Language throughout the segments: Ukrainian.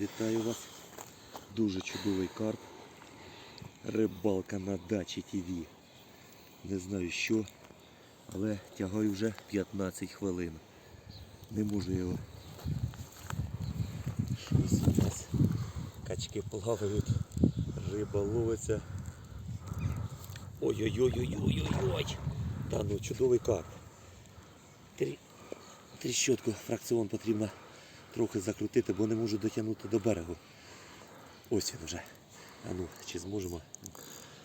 Вітаю вас. Дуже чудовий карп. Рибалка на дачі ТВ. Не знаю що, але тягаю вже 15 хвилин. Не можу його. Щось у нас. Качки плавають, риба ловиться. Ой-ой-ой-ой-ой-ой-ой. Та ну чудовий карп. Трі- Тріщотку фракціон потрібно трохи закрутити, бо не можу дотягнути до берегу. Ось він вже. А ну, чи зможемо?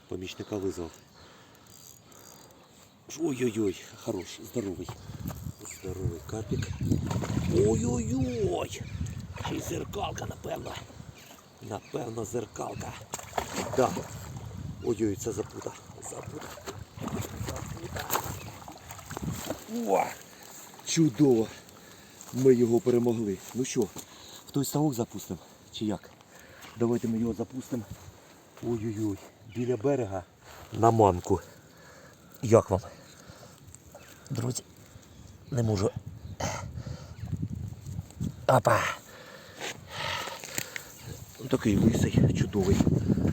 Помічника визвав. Ой-ой-ой, хорош, здоровий. Здоровий карпік. Ой-ой-ой! Й зеркалка, напевно. Напевно, зеркалка. Да. Ой-ой, це запута. Запута. Запута. О! Чудово! Ми його перемогли. Ну що, в той ставок запустимо? Чи як? Давайте ми його запустимо. Ой-ой-ой, біля берега на манку. Як вам? Друзі, не можу. Апа! Ну, Такий лисий, чудовий.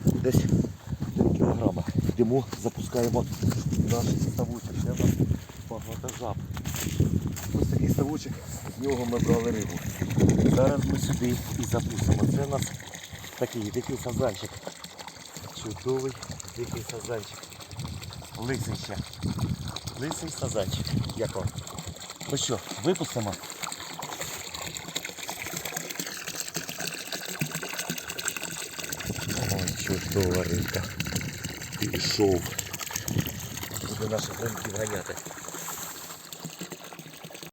Десь 1 кілограма. Йдемо, запускаємо наш ставочок. В нас жаб. Такий ставочок, з нього ми брали рибу. Зараз ми сюди і запустимо. Це у нас такий дикий сазанчик. Чудовий дикий сазанчик. Лисий ще. Лисий сазанчик. Як вам? Ну що, випустимо? Ой, чудова рибка. Пішов. Буде наших ринків ганяти.